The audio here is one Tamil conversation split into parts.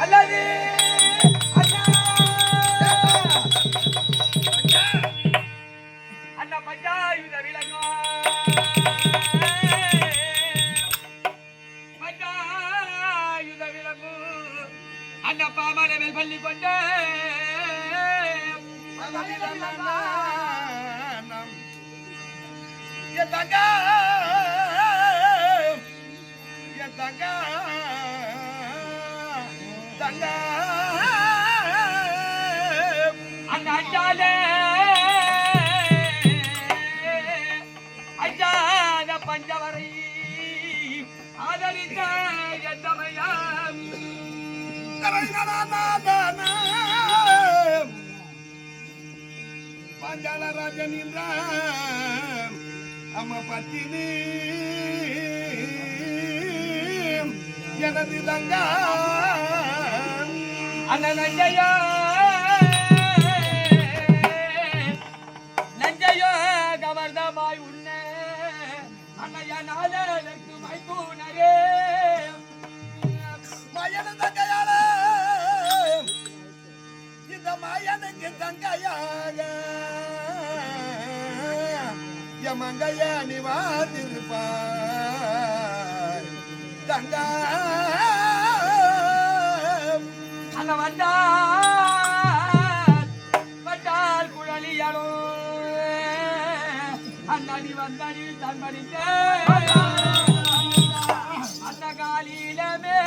അല്ലാതെ ஆதரித்த எந்தமையாம் பாஞ்சாலராஜன் என்ற அம்ம பத்தினி எனது தங்கா அந்த இந்த மயனுக்கு தங்கையாக எமங்கைய நிவாதிருப்பார் தங்கா அந்த வந்தால் வந்தால் குழலியலோ அண்ணடி வந்தடி தன் படித்த அந்த காலியிலமே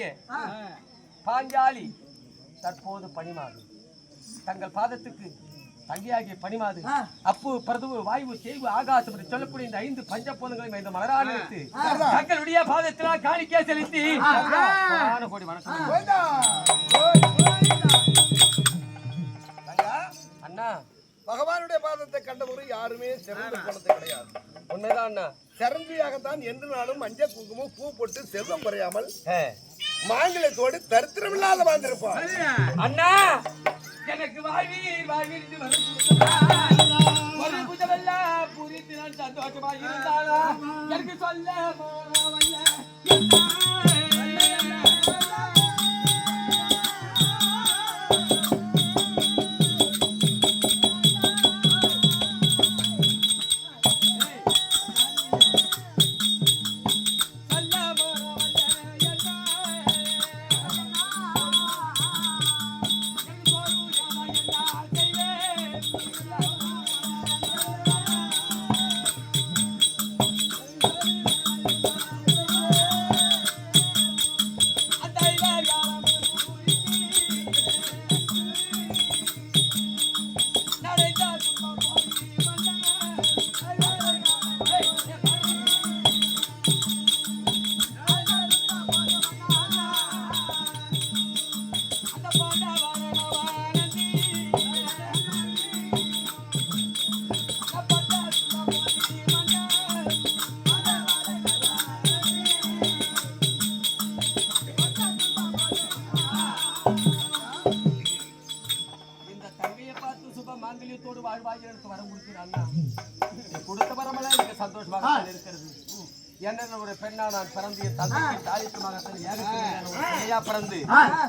தங்கையாகிய பாஞ்சாலி தற்போது பணிமாது தங்கள் பாதத்துக்கு தங்கையாகிய பணிமாது அப்பு பிரதுவு வாயு செய்வு ஆகாசம் என்று சொல்லக்கூடிய இந்த ஐந்து பஞ்சபூதங்களையும் இந்த மலரால் எடுத்து தங்களுடைய பாதத்தினால் காணிக்கை செலுத்தி கோடி வணக்கம். அண்ணா. பகவானுடைய பாதத்தை கண்டவரு யாருமே சிறந்து போனது கிடையாது. உண்மைதான் அண்ணா. சிறந்தியாகத்தான் எந்த நாளும் மஞ்சள் குங்குமம் பூ போட்டு செல்வம் குறையாமல் மாங்கலத்தோடு தரித்திரம் இல்லாத வாழ்ந்திருப்பான் அண்ணா! எனக்கு வாழ்வீர் வாழ்வீர். ஒரு புஜமெல்லாம் பூரித்து நான் சந்தோஷமாக இருந்தாளா எனக்கு சொல்ல போறவல்ல.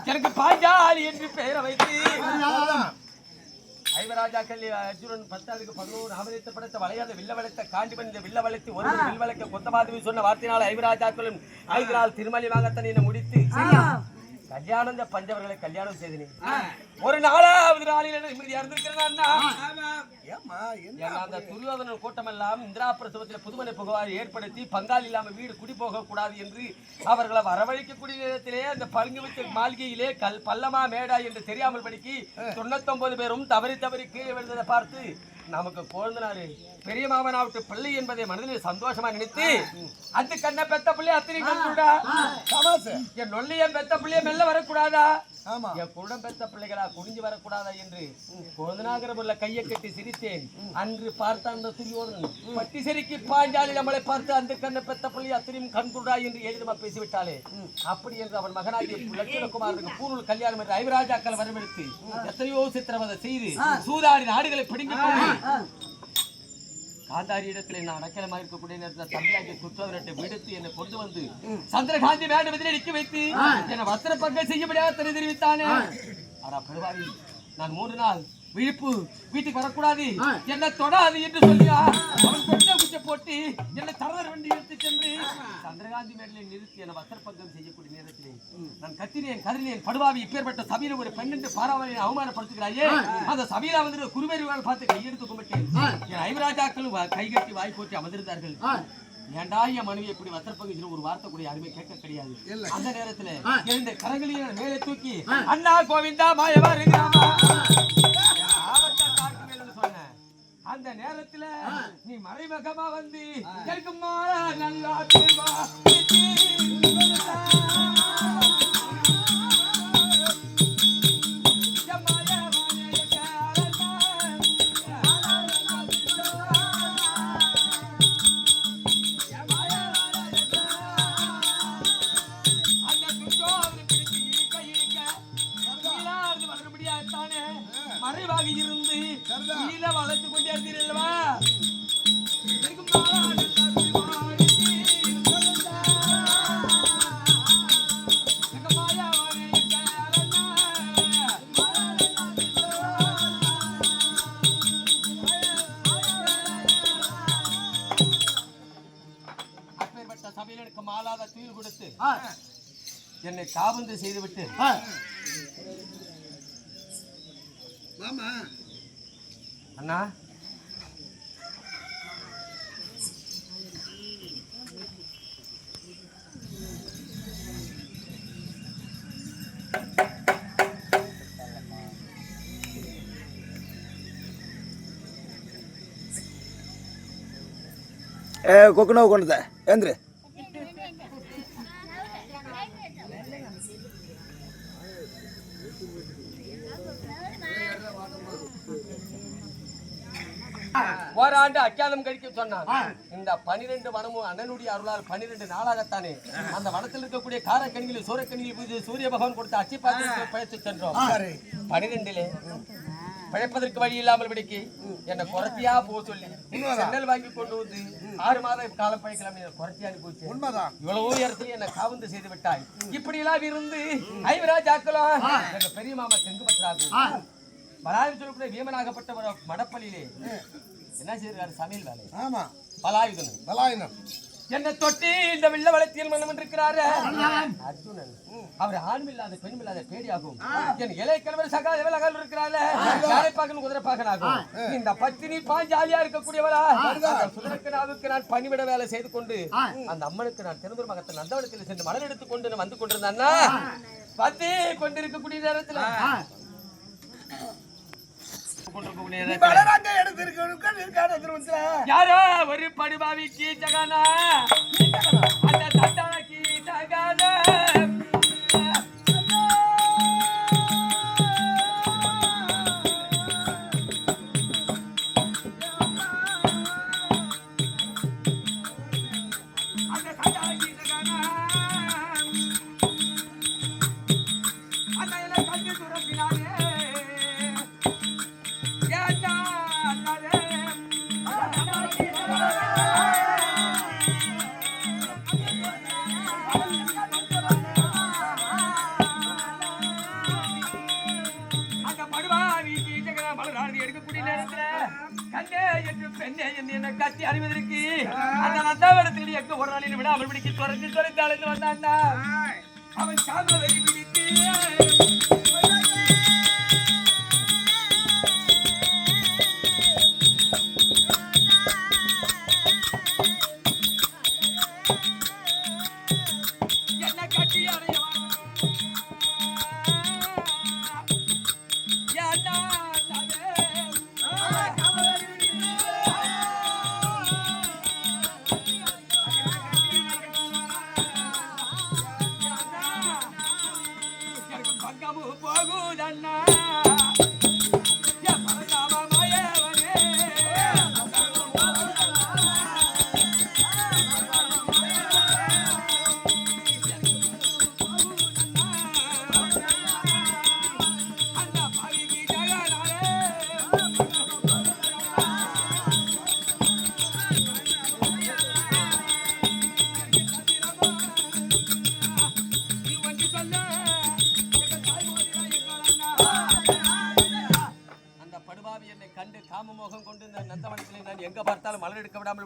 எனக்கு பாஞ்சாலி என்று பெயரை வைத்து. ஐவராஜாக்கள் அர்ஜுனன் பத்தாவதுக்கு பதினோரு அமரித்து படைத்த வளையாத வில்ல வளைத்த காண்டிபன் இந்த வில்ல வளைத்து ஒரு வில் வளைக்க கொத்தமாதவி சொன்ன வார்த்தையினால் ஐவராஜாக்களும் ஐந்து நாள் திருமலி வாங்கத்தன் முடித்து கல்யாணம் இந்த பஞ்சவர்களை கல்யாணம் செய்தேன் ஒரு நாலாவது நாளில் நிம்மதியா அந்த துரியோதனன் கூட்டம் எல்லாம் இந்திரா பிரசவத்தில் புதுமனை புகார் ஏற்படுத்தி பங்காளி இல்லாம வீடு குடி போக கூடாது என்று அவர்களை வரவழைக்கக்கூடிய நேரத்திலே அந்த பழுங்கு வச்ச மாளிகையிலே கல் பல்லமா மேடா என்று தெரியாமல் படிக்கு தொண்ணூத்தொன்பது பேரும் தவறி தவறி கீழே விழுந்ததை பார்த்து நமக்கு குழந்தனாரு பெரிய மாமனாவுக்கு பிள்ளை என்பதை மனதில் சந்தோஷமா நினைத்து அந்த கண்ணை பெத்த பிள்ளை அத்தனை என் நொல்லியன் பெத்த பிள்ளைய மெல்ல வரக்கூடாதா? என் குடம் பெத்த பிள்ளைகளா குடிஞ்சு வரக்கூடாதா என்று உள்ள கையை கட்டி சிரித்தேன். அன்று பார்த்த அந்த துரியோதனன் பட்டி செருக்கி பாஞ்சாலி நம்மளை பார்த்து அந்த கண்ணை பெத்த பிள்ளை அத்தனையும் கண்குடா என்று எழுதமா பேசிவிட்டாலே அப்படி என்று அவன் மகனாகிய லட்சுமணகுமாருக்கு பூர்வல் கல்யாணம் என்று ஐவராஜாக்கள் வரவழைத்து எத்தனையோ சித்திரவதை செய்து சூதாடி நாடுகளை பிடுங்கிக் கொண்டு காந்தாரி இடத்துல நான் அடைக்கலமா இருக்கக்கூடிய நேரத்தில் தம்பியாகிய குற்றவரட்டை விடுத்து என்னை கொண்டு வந்து சந்திரகாந்தி மேடம் எதிரே நிக்க வைத்து என்னை வஸ்திர பங்கம் செய்யப்படியாக தெரி தெரிவித்தானே ஆனா பெருவாரி நான் மூன்று நாள் விழிப்பு. வீட்டுக்கு வரக்கூடாது. என்னை தொடாது என்று சொல்லியா? அவன் கொண்ட குச்சை போட்டு என்னை தரதர் வண்டி எடுத்து சென்று சந்திரகாந்தி மேடலை நிறுத்தி என்னை வஸ்திர பங்கம் செய்யக்கூடிய நேரத்திலே நான் கத்தினேன் கதறினேன் படுவாவி இப்பேற்பட்ட சபையில ஒரு பெண் என்று அவமானப்படுத்துகிறாயே. அந்த சபையில வந்து குருவேரிவாள் பார்த்து கையெடுத்து கும்பிட்டேன். என் ஐவராஜாக்களும் கைகட்டி வாய் போட்டு அமர்ந்திருந்தார்கள். ஏன்டா என் மனைவி இப்படி வத்திரப்பகுதியில் ஒரு வார்த்தை கூட யாருமே கேட்க கிடையாது. அந்த நேரத்துல இரண்டு கரங்களையும் மேலே தூக்கி அண்ணா கோவிந்தா மாயவா இருக்கிறாமா? அந்த நேரத்துல நீ மறைமுகமா வந்து எனக்கு மாறா நல்லா சீல் கொடுத்து என்னை காபந்து செய்துவிட்டு அண்ணா. கொக்குனோ கொண்டு தான் ஏந்திரு. ஓராண்டு அக்காதம் கழிக்க சொன்னான். இந்த பனிரெண்டு வனமும் அண்ணனுடைய அருளால் பனிரெண்டு நாளாகத்தானே? அந்த வனத்தில் இருக்கக்கூடிய காரக்கணிகளில் சூரியக்கணியில் பூஜை சூரிய பகவான் கொடுத்த அச்சி பாத்திரத்தை பழத்து சென்றோம். பனிரெண்டிலே பிழைப்பதற்கு வழி இல்லாமல் விடுக்கி என்னை குறைச்சியா போக சொல்லி சென்னல் வாங்கி கொண்டு வந்து ஆறு மாத காலம் பயிக்கலாம் குறைச்சியா போச்சு உண்மைதான். இவ்வளவு உயரத்தில் என்னை காவந்து செய்து விட்டாய். இப்படி எல்லாம் இருந்து ஐவராஜாக்களும் எங்க பெரிய மாமா செங்கு பற்றாகும் பலாயுதம் சொல்லக்கூடிய வீமனாகப்பட்ட மடப்பள்ளியிலே. என்ன செய்திருக்காரு சமையல் வேலை. ஆமா. பலாயுதன் பலாயினம் என்னை தொட்டி இந்த வில்ல வளர்த்தியல் மனம் இருக்கிறாரு அர்ஜுனன் அவர் ஆணும் இல்லாத பெண்ணும் இல்லாத பேடியாகும். என் இளைய கணவர் சகா விலகல் இருக்கிறாரு. வேலைப்பாக்கன் குதிரைப்பாக்கன் ஆகும் இந்த பத்தினி பாஞ்சாலியா இருக்கக்கூடியவரா சுதரக்கனாவுக்கு நான் பணிவிட வேலை செய்து கொண்டு அந்த அம்மனுக்கு நான் திரும்ப மகத்தை நந்தவனத்தில் சென்று மலர் எடுத்துக் கொண்டு நான் வந்து கொண்டிருந்தேன்னா பத்தி கொண்டிருக்கக்கூடிய நேரத்துல யாரோ ஒரு படுபாவி கீச்சகனா அந்த தட்டான கீச்சகனா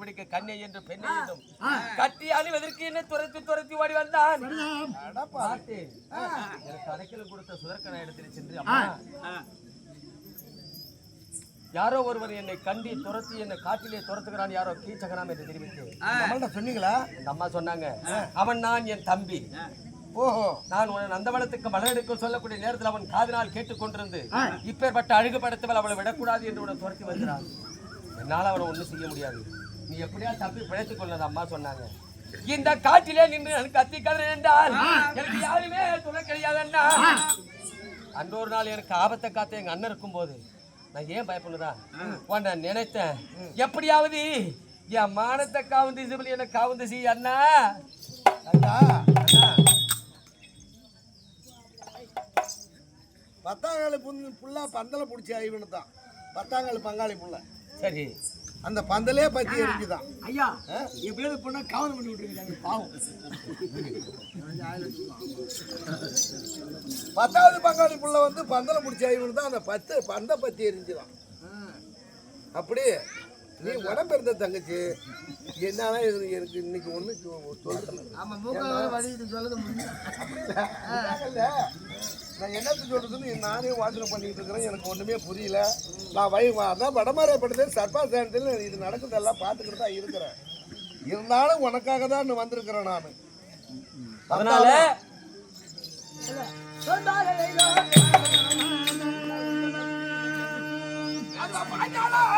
மலர் எடுக்க விடாமல் பிடிக்க கண்ணை என்றும் பெண்ணை என்றும் கட்டி அணிவதற்கு என்ன துரத்தி துரத்தி ஓடி வந்தான். எனக்கு அடைக்கலம் கொடுத்த சுதர்க்கன இடத்தில் சென்று யாரோ ஒருவர் என்னை கண்டி துரத்தி என்னை காட்டிலே துரத்துகிறான் யாரோ கீச்சகனாம் என்று தெரிவித்து. நம்மள்ட்ட சொன்னீங்களா? அம்மா சொன்னாங்க அவன் நான் என் தம்பி. ஓஹோ நான் உன்னை நந்தவனத்துக்கு மலர் எடுக்க சொல்லக்கூடிய நேரத்தில் அவன் காதினால் கேட்டுக்கொண்டிருந்து இப்பேற்பட்ட அழகு படத்தவள் அவளை விடக்கூடாது என்று உன்னை துரத்தி வருகிறான் என்னால் அவனை ஒண்ணும் செய்ய முடியாது. நீ எப்படியா தப்பி பிழைத்துக் கொள்ளது அம்மா சொன்னாங்க. இந்த காட்டிலே நின்று எனக்கு கத்தி கதறி என்றால் எனக்கு யாருமே துணை கிடையாதுன்னா அன்றொரு நாள் எனக்கு ஆபத்தை காத்த எங்க அண்ணன் இருக்கும்போது நான் ஏன் பயப்படுதா உன்னை நினைத்தேன். எப்படியாவது என் மானத்தை காவுந்து பண்ணி எனக்கு காவுந்து செய் அண்ணா. அண்ணா அண்ணா. பத்தாங்காலி புல்லா பந்தல பிடிச்சி ஆயிவனு தான் பத்தாங்காலி பங்காளி புள்ள சரி. அந்த பந்தலே பத்தி எரிஞ்சுதான். ஐயா எப்படியாவது பொண்ணா காவல் பண்ணி விட்டுருக்காங்க பாவம். பத்தாவது பங்காளி புள்ள வந்து பந்தல பிடிச்சி ஆயிவனு தான் அந்த பத்து பந்த பத்தி எரிஞ்சுதான். அப்படி நீ உடம்பு இருந்த தங்கச்சி என்னால இது எனக்கு இன்னைக்கு ஒண்ணு நான் என்னத்த சொல்றதுன்னு நானே வாசனை பண்ணிட்டு இருக்கிறேன். எனக்கு ஒண்ணுமே புரியல. நான் வை அதான் வடமாறைப்படுது சர்பா சேனத்தில் இது நடக்குதெல்லாம் பார்த்துக்கிட்டு தான் இருக்கிறேன். இருந்தாலும் உனக்காக தான் வந்திருக்கிறேன் நான். அதனால பாஞ்சாலாக்கு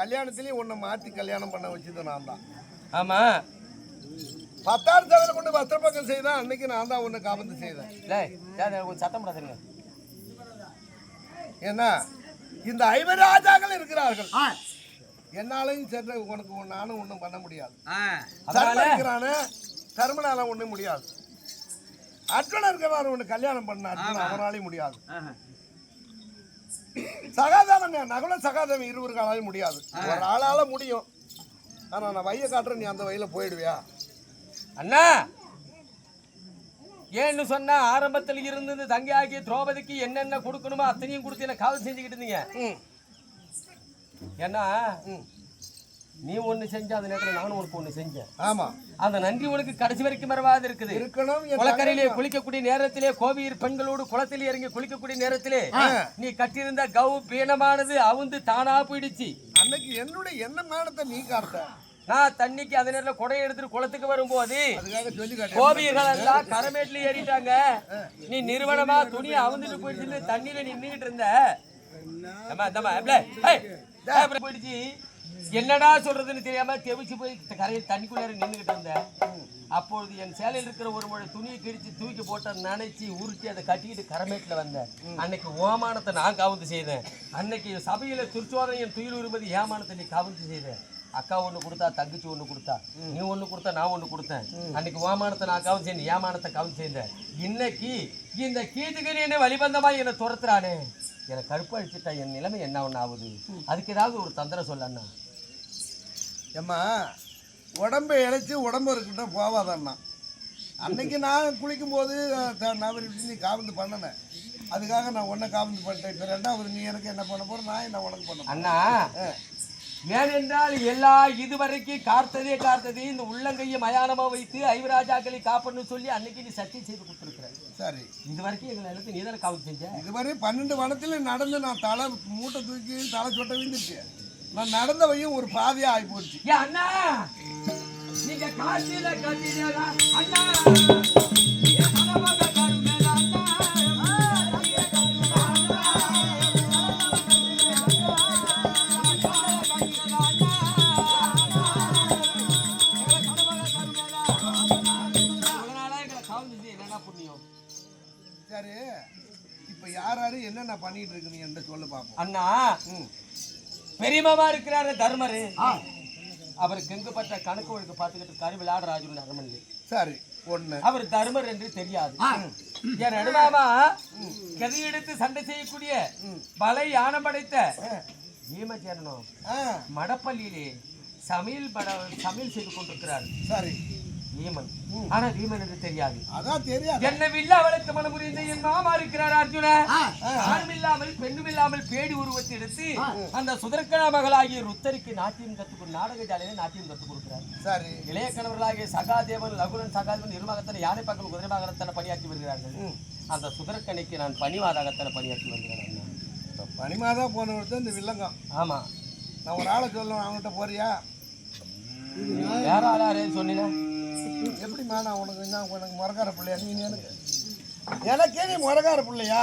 அன்னைக்கு கல்யாணத்திலேயே உன்னை மாத்தி கல்யாணம் பண்ண வச்சது நான் தான் ஆமா. பத்தாயிரம் தவிர கொண்டு வஸ்திரப்பக்கம் செய்தான். அன்னைக்கு நான் தான் உன்னை காபந்து செய்தேன். கொஞ்சம் சத்தம் போடாதீங்க ஏன்னா இந்த ஐவர் ராஜாக்கள் இருக்கிறார்கள். என்னாலையும் சென்ற உனக்கு ஒண்ணு- நானும் ஒன்றும் பண்ண முடியாது. இருக்கிறானே கர்மனால ஒண்ணும் முடியாது. அர்ஜுனன் இருக்கிறான் ஒன்று கல்யாணம் பண்ண அர்ஜுனன் அவனாலையும் முடியாது. சகாதாரம் நகுல சகாதம் இருவருக்காலாலும் முடியாது. ஒரு ஆளால முடியும். ஆனா நான் வைய காட்டுறேன் நீ அந்த வழியில போயிடுவியா? அண்ணா! ஏன்னு சொன்னா ஆரம்பத்தில் இருந்து தங்கை ஆகிய திரௌபதிக்கு என்னென்ன கொடுக்கணுமோ அத்தனையும் கொடுத்து என்ன காவல் செஞ்சுக்கிட்டு இருந்தீங்க. ம். ஏன்னா நீ ஒண்ணு செஞ்ச அந்த நேரத்துல நானும் உனக்கு ஒண்ணு செஞ்சேன். ஆமா. அந்த நன்றி உனக்கு கடைசி வரைக்கும் மறவாது இருக்குது. இருக்கணும் குளக்கரையிலே குளிக்கக்கூடிய நேரத்திலே கோவியர் பெண்களோடு குளத்தில் இறங்கி குளிக்கக்கூடிய நேரத்திலே நீ கட்டியிருந்த கவு பீனமானது அவுந்து தானா போயிடுச்சு. அன்னைக்கு என்னுடைய என்ன மானத்தை நீ காட்ட நான் தண்ணிக்கு அந்த நேரத்துல குடையை எடுத்துட்டு குளத்துக்கு வரும்போது கோபியர்கள் எல்லாம் கரமேட்ல ஏறிட்டாங்க. நீ நிறுவனமா துணியை அவுந்துட்டு போயிடுச்சு தண்ணியில நின்னுகிட்டு இருந்த. போயிடுச்சு. என்னடா சொல்றதுன்னு தெரியாம தெவிச்சு போய் கரையில் தண்ணிக்குள்ள நின்னுகிட்டு இருந்தேன். அப்பொழுது என் சேலையில் இருக்கிற ஒரு முறை துணியை கிழிச்சு தூக்கி போட்ட நினைச்சு உருட்டி அதை கட்டிக்கிட்டு கரமேட்டில் வந்தேன். அன்னைக்கு ஓமானத்தை நான் கவுந்து செய்தேன். அன்னைக்கு சபையில திருச்சோதனை என் துயில் உரிமதி ஏமானத்தை நீ கவுந்து செய்தேன் அக்கா ஒண்ணு கொடுத்தா தங்கச்சி ஒண்ணு கொடுத்தா நீ ஒண்ணு கொடுத்தா நான் ஒண்ணு கொடுத்தேன். அன்னைக்கு ஓமானத்தை நான் கவனம் செய்யணும் ஏமானத்தை கவனம் செய்தேன் இன்னைக்கு இந்த கீதுகரி என்ன வழிபந்தமாக என்னை துரத்துறானே? என்னை கருப்பு அழிச்சிட்டா என் நிலைமை என்ன ஒண்ணு ஆகுது? அதுக்கு ஏதாவது ஒரு தந்திரம் சொல்லண்ணா ஏம்மா உடம்பை இழைச்சி உடம்பு இருக்கிட்ட போவாதண்ணா. அன்னைக்கு நான் குளிக்கும்போது த- நவரி விட்டு நீ காவந்து பண்ணினேன் அதுக்காக நான் உன்னை காவந்து பண்ணிட்டேன். இப்போ ரெண்டாவது நீ எனக்கு என்ன பண்ண போற? நான் என்ன உனக்கு பண்ண அண்ணா ஏனென்றால் எல்லா இதுவரைக்கும் காத்ததே காத்தது. இந்த உள்ளங்கையை மயானமா வைத்து ஐவராஜாக்களை காப்பன்னு சொல்லி அன்னைக்கு நீ சத்தியம் செய்து கொடுத்துருக்குற சரி. இது வரைக்கும் எங்களை எல்லாத்தையும் நீ தானே காவல் செஞ்ச? இதுவரை பன்னெண்டு வனத்தில் நடந்து நான் தலை மூட்டை தூக்கி தலை சொட்ட விழுந்துச்சு நான் நடந்த வழியும் ஒரு பாதையாக ஆகி போச்சு அண்ணா! நீங்க காசில கட்டினதா அண்ணா! பெரியமாமா இருக்கிறாரு தர்மரு. அவர் கெங்குப்பட்ட கணக்கு வழக்கு பார்த்துக்கிட்டு இருக்காரு விளையாடராஜன் அரண்மனையில் சரி ஒன்று அவர் தர்மர் என்று தெரியாது. என் நடுமாமா கதை எடுத்து சண்டை செய்யக்கூடிய பலை யானம் படைத்த பீமச்சேரனும் மடப்பள்ளியிலே சமையல் பட சமையல் செய்து கொண்டிருக்கிறார். சரி. பீமன். ஆனா பீமன் என்று தெரியாது. அதான் தெரியாது. என்ன வில்லா வளர்த்து மனம் புரிந்த என் மாமா இருக்கிறார் அர்ஜுன. ஆணும் இல்லாமல் பெண்ணும் இல்லாமல் பேடி உருவத்தை எடுத்து அந்த சுதர்க்கண மகளாகிய ருத்தருக்கு நாட்டியம் கத்துக் நாடக ஜாலையில நாட்டியம் கத்துக் கொடுக்கிறார். சரி. இளைய கணவர்களாகிய சகாதேவன் லகுலன் சகாதேவன் இருமகத்தனை யானை பக்கம் குதிரை மகரத்தனை பணியாற்றி வருகிறார்கள். அந்த சுதர்க்கணைக்கு நான் பணிவாதாகத்தனை பணியாற்றி வருகிறேன். பனிமாதா போனவர் இந்த வில்லங்கம். ஆமா. நான் ஒரு ஆளை சொல்லுவேன் அவங்ககிட்ட போறியா? வேற ஆளாரு சொன்னீங்க? எப்படிம்மா நான் உனக்கு என்ன உனக்கு முறக்கார பிள்ளையா? நீ எனக்கு எனக்கே நீ முறக்கார பிள்ளையா?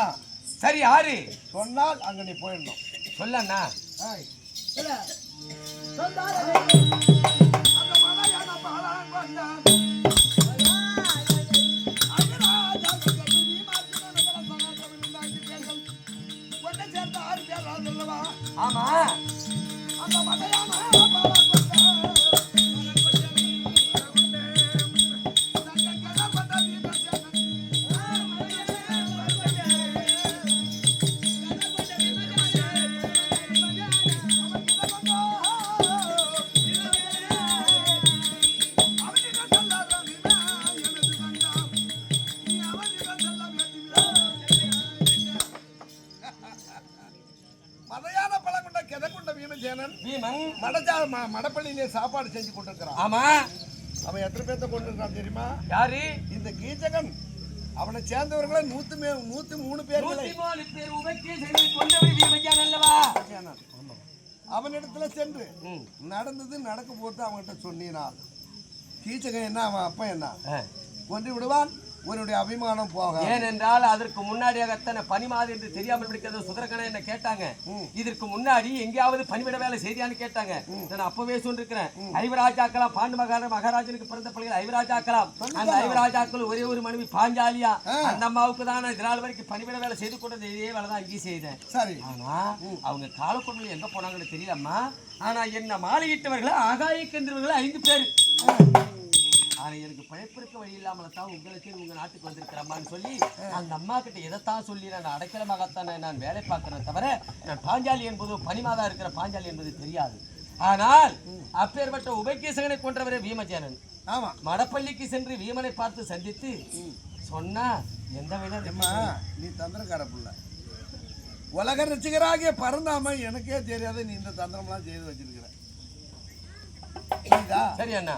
சரி யாரு சொன்னால் அங்கே நீ போயிடணும். சொல்லண்ணா. ஆய். கிதை கொண்ட பீமசேனன் பீமன் மடச்சா ம- மடப்பள்ளியிலே சாப்பாடு செஞ்சு கொண்டிருக்கிறான். ஆமா. அவன் எத்தனை பேர்த்த கொண்டு இருக்கான் தெரியுமா? யாரு? இந்த கீச்சகன். அவனை சேர்ந்தவர்களே நூத்து மே நூத்தி மூணு பேர். அவனிடத்துல சென்று. நடந்தது நடக்க போட்டு அவன்கிட்ட சொன்னினால் கீச்சகன் என்ன அவன் அப்பா என்ன. கொண்டு விடுவான். உன்னுடைய அபிமானம் போக ஏனென்றால் அதற்கு முன்னாடியாக அத்தனை பனிமாது என்று தெரியாமல் பிடிக்கிறது சுதரக்கணை என்ன கேட்டாங்க? இதற்கு முன்னாடி எங்கேயாவது பணிவிட வேலை செய்தியான்னு கேட்டாங்க. நான் அப்பவே சொல்லிருக்கிறேன். ஐவராஜாக்கலாம் பாண்டு மகார மகாராஜனுக்கு பிறந்த பிள்ளைகள் ஐவராஜாக்கலாம் அந்த ஐவராஜாக்கள் ஒரே ஒரு மனைவி பாஞ்சாலியா. அந்த அம்மாவுக்கு தான் இது நாள் வரைக்கும் பணிவிட வேலை செய்து கொண்டது. இதே வேலை தான் இங்கேயும் செய்தேன். சரி. ஆனா அவங்க காலக்கொண்டு எங்க போனாங்கன்னு தெரியலம்மா. ஆனா என்ன மாலையிட்டவர்கள் ஆகாய கேந்திரவர்கள் ஐந்து பேர். ஆனா எனக்கு பிழைப்பிருக்க வழி இல்லாமல தான் உங்களுக்கு உங்க நாட்டுக்கு வந்திருக்கிறம்மான்னு சொல்லி அந்த அம்மா கிட்ட எதைத்தான் சொல்லி நான் அடைக்கலமாகத்தான் நான் வேலை பார்க்கிறேன் தவிர நான் பாஞ்சாலி என்பது பனிமாதா இருக்கிற பாஞ்சாலி என்பது தெரியாது. ஆனால் அப்பேற்பட்ட உபகேசகனை கொன்றவரே பீமசேனன். ஆமா. மடப்பள்ளிக்கு சென்று வீமனை பார்த்து சந்தித்து சொன்னா எந்த வித அம்மா நீ தந்திரக்கார புள்ள. உலக ரசிகராகிய பறந்தாம எனக்கே தெரியாத நீ இந்த தந்திரம்லாம் செய்து வச்சிருக்கிற. சரி அண்ணா.